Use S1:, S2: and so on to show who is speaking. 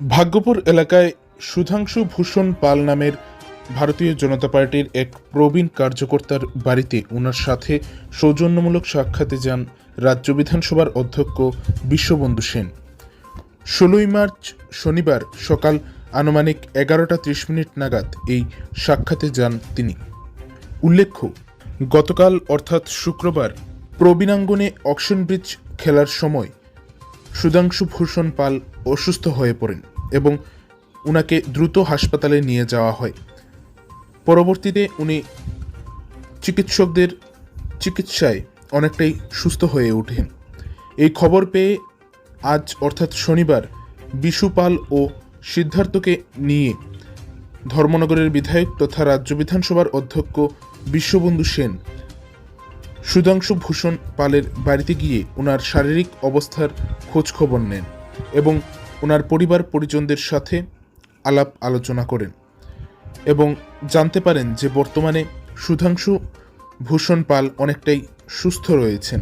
S1: ভাগ্যপুর এলাকায় সুধাংশু ভূষণ পাল নামের ভারতীয় জনতা পার্টির এক প্রবীণ কার্যকর্তার বাড়িতে ওনার সাথে সৌজন্যমূলক সাক্ষাতে যান রাজ্য বিধানসভার অধ্যক্ষ বিশ্ববন্ধু সেন। ষোলোই মার্চ শনিবার সকাল আনুমানিক এগারোটা ত্রিশ মিনিট নাগাদ এই সাক্ষাতে যান তিনি। উল্লেখ্য, গতকাল অর্থাৎ শুক্রবার প্রবীণাঙ্গনে অকশন ব্রিজ খেলার সময় সুধাংশু ভূষণ পাল অসুস্থ হয়ে পড়েন এবং উনাকে দ্রুত হাসপাতালে নিয়ে যাওয়া হয়। পরবর্তীতে উনি চিকিৎসকদের চিকিৎসায় অনেকটাই সুস্থ হয়ে ওঠেন। এই খবর পেয়ে আজ অর্থাৎ শনিবার বিশু পাল ও সিদ্ধার্থকে নিয়ে ধর্মনগরের বিধায়ক তথা রাজ্য বিধানসভার অধ্যক্ষ বিশ্ববন্ধু সেন সুধাংশু ভূষণ পালের বাড়িতে গিয়ে ওনার শারীরিক অবস্থার খোঁজখবর নেন এবং ওনার পরিবার পরিজনদের সাথে আলাপ আলোচনা করেন এবং জানতে পারেন যে বর্তমানে সুধাংশু ভূষণ পাল অনেকটাই সুস্থ রয়েছেন।